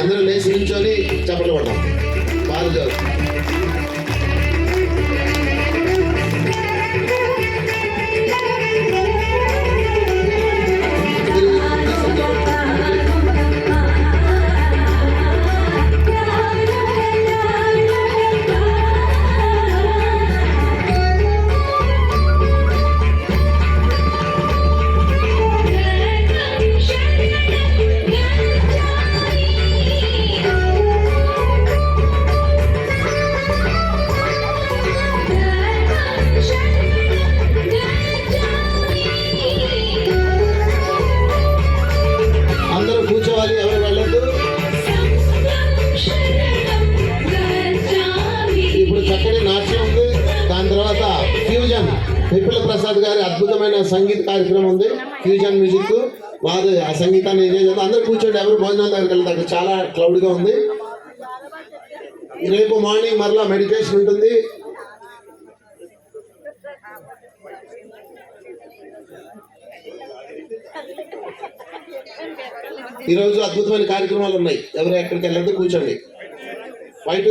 అందరూ లేచి నిల్చొని చప్పట్లు పడ్డాం బాగా విపుల ప్రసాద్ గారి అద్భుతమైన సంగీత కార్యక్రమం ఉంది. ఫ్యూజన్ మ్యూజిక్ వారు ఆ సంగీతాన్ని ఎంజాయ్ చేస్తారు అందరూ కూర్చోండి ఎవరు భోజనాల దగ్గరికి వెళ్తారు అక్కడ చాలా క్లౌడ్గా ఉంది. రేపు మార్నింగ్ మరలా మెడిటేషన్ ఉంటుంది. ఈరోజు అద్భుతమైన కార్యక్రమాలు ఉన్నాయి. ఎవరు ఎక్కడికి వెళ్ళొద్దు కూర్చోండి. బయట